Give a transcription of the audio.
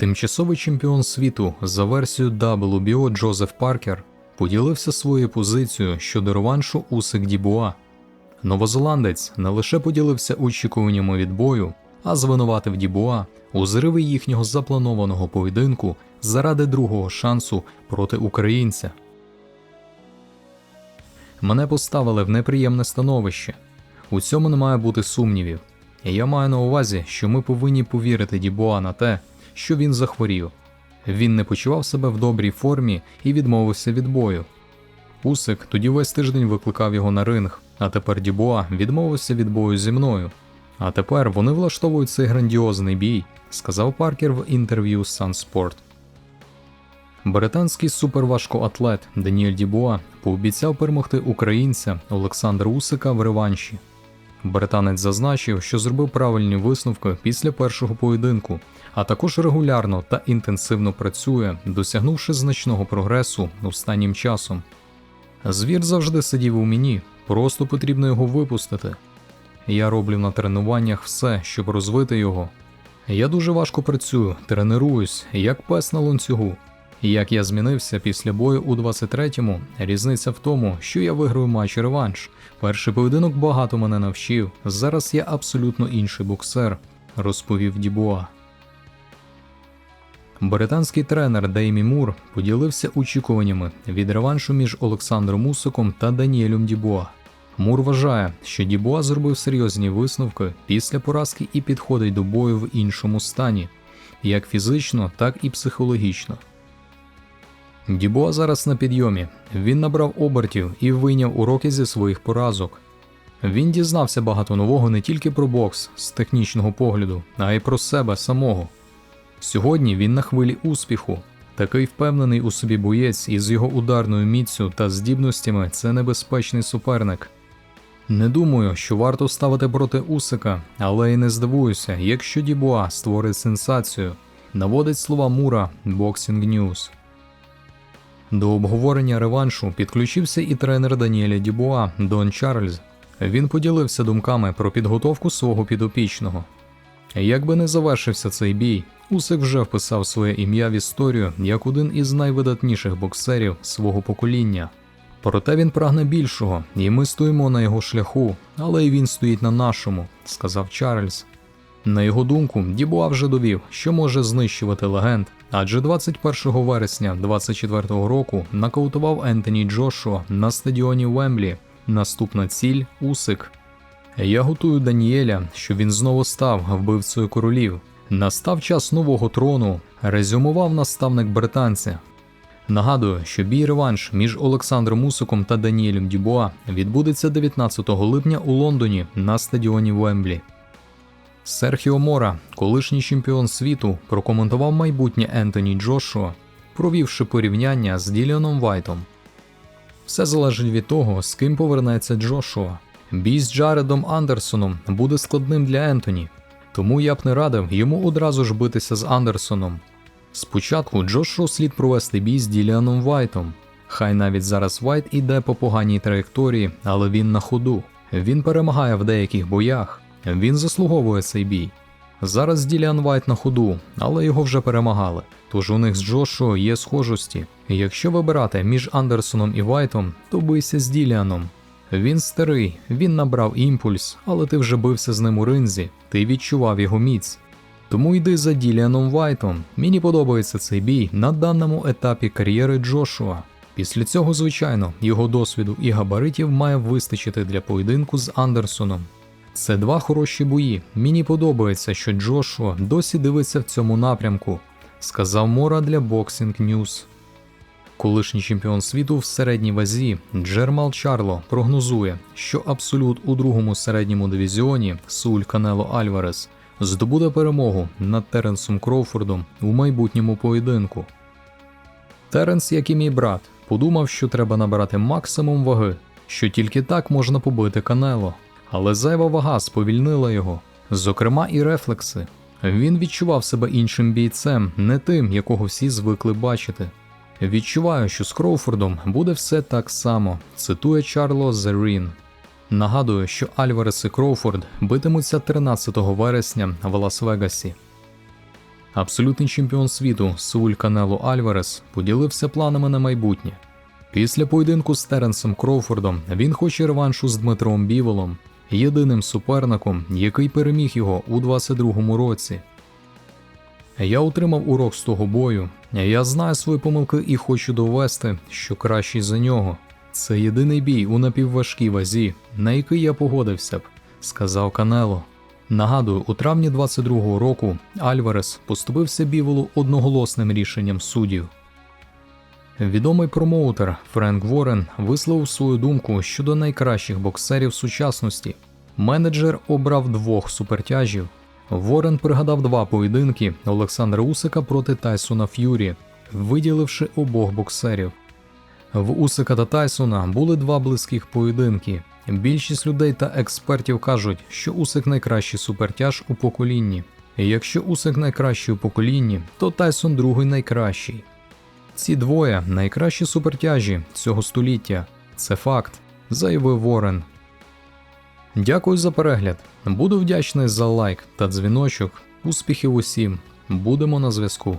Тимчасовий чемпіон світу за версією WBO Джозеф Паркер поділився своєю позицією щодо реваншу Усик Дібуа. Новозеландець не лише поділився очікуваннями від бою, а звинуватив Дібуа у зриві їхнього запланованого поєдинку заради другого шансу проти українця. Мене поставили в неприємне становище. У цьому не має бути сумнівів. Я маю на увазі, що ми повинні повірити Дібуа на те, що він захворів. Він не почував себе в добрій формі і відмовився від бою. Усик тоді весь тиждень викликав його на ринг, а тепер Дібуа відмовився від бою зі мною. А тепер вони влаштовують цей грандіозний бій, сказав Паркер в інтерв'ю з Sunsport. Британський суперважкоатлет Даніель Дібуа пообіцяв перемогти українця Олександра Усика в реванші. Британець зазначив, що зробив правильні висновки після першого поєдинку, а також регулярно та інтенсивно працює, досягнувши значного прогресу останнім часом. Звір завжди сидів у мені, просто потрібно його випустити. Я роблю на тренуваннях все, щоб розвити його. Я дуже важко працюю, тренуюсь, як пес на ланцюгу. Як я змінився після бою у 23-му, різниця в тому, що я виграю матч реванш. Перший поєдинок багато мене навчив. Зараз я абсолютно інший боксер, розповів Дібуа. Британський тренер Деймі Мур поділився очікуваннями від реваншу між Олександром Усиком та Даніелем Дібуа. Мур вважає, що Дібуа зробив серйозні висновки після поразки і підходить до бою в іншому стані, як фізично, так і психологічно. Дібуа зараз на підйомі. Він набрав обертів і вийняв уроки зі своїх поразок. Він дізнався багато нового не тільки про бокс з технічного погляду, а й про себе самого. Сьогодні він на хвилі успіху. Такий впевнений у собі боєць із його ударною міцю та здібностями це небезпечний суперник. Не думаю, що варто ставити проти Усика, але й не здивуюся, якщо Дібуа створить сенсацію, наводить слова Мура Boxing News. До обговорення реваншу підключився і тренер Даніеля Дібуа Дон Чарльз. Він поділився думками про підготовку свого підопічного. Як би не завершився цей бій, Усик вже вписав своє ім'я в історію як один із найвидатніших боксерів свого покоління. Проте він прагне більшого, і ми стоїмо на його шляху, але й він стоїть на нашому, сказав Чарльз. На його думку, Дібуа вже довів, що може знищувати легенд, адже 21 вересня 24-го року нокаутував Ентоні Джошуа на стадіоні Вемблі. Наступна ціль Усик. Я готую Даніеля, що він знову став вбивцею королів. Настав час нового трону, резюмував наставник британця. Нагадую, що бій реванш між Олександром Усиком та Даніелем Дюбуа відбудеться 19 липня у Лондоні на стадіоні Вемблі. Серхіо Мора, колишній чемпіон світу, прокоментував майбутнє Ентоні Джошуа, провівши порівняння з Діліаном Вайтом. Все залежить від того, з ким повернеться Джошуа. Бій з Джаредом Андерсоном буде складним для Ентоні, тому я б не радив йому одразу ж битися з Андерсоном. Спочатку Джошуа слід провести бій з Діліаном Вайтом. Хай навіть зараз Вайт іде по поганій траєкторії, але він на ходу. Він перемагає в деяких боях. Він заслуговує цей бій. Зараз Діліан Вайт на ходу, але його вже перемагали. Тож у них з Джошуа є схожості. Якщо вибирати між Андерсоном і Вайтом, то бийся з Діліаном. Він старий, він набрав імпульс, але ти вже бився з ним у ринзі, ти відчував його міць. Тому йди за Діліаном Вайтом. Мені подобається цей бій на даному етапі кар'єри Джошуа. Після цього, звичайно, його досвіду і габаритів має вистачити для поєдинку з Андерсоном. Це два хороші бої. Мені подобається, що Джошуа досі дивиться в цьому напрямку, сказав Мора для Boxing News. Колишній чемпіон світу в середній вазі Джермал Чарло прогнозує, що абсолют у другому середньому дивізіоні Суль Канело Альварес здобуде перемогу над Теренсом Кроуфордом у майбутньому поєдинку. Теренс, як і мій брат, подумав, що треба набрати максимум ваги, що тільки так можна побити Канело, але зайва вага сповільнила його, зокрема і рефлекси. Він відчував себе іншим бійцем, не тим, якого всі звикли бачити. Відчуваю, що з Кроуфордом буде все так само, цитує Чарло Зерін. Нагадую, що Альварес і Кроуфорд битимуться 13 вересня в Лас-Вегасі. Абсолютний чемпіон світу Сауль Канело Альварес поділився планами на майбутнє. Після поєдинку з Теренсом Кроуфордом він хоче реваншу з Дмитром Біволом, єдиним суперником, який переміг його у 22-му році. Я отримав урок з того бою. Я знаю свої помилки і хочу довести, що кращий за нього. Це єдиний бій у напівважкій вазі, на який я погодився б, сказав Канело. Нагадую, у травні 22-го року Альварес поступився біволу одноголосним рішенням суддів. Відомий промоутер Френк Ворен висловив свою думку щодо найкращих боксерів сучасності. Менеджер обрав двох супертяжів. Ворен пригадав два поєдинки Олександра Усика проти Тайсона Ф'юрі, виділивши обох боксерів. В Усика та Тайсона були два близьких поєдинки. Більшість людей та експертів кажуть, що Усик найкращий супертяж у поколінні. Якщо Усик найкращий у поколінні, то Тайсон другий найкращий. Ці двоє найкращі супертяжі цього століття. Це факт, заявив Ворен. Дякую за перегляд. Буду вдячний за лайк та дзвіночок. Успіхів усім. Будемо на зв'язку.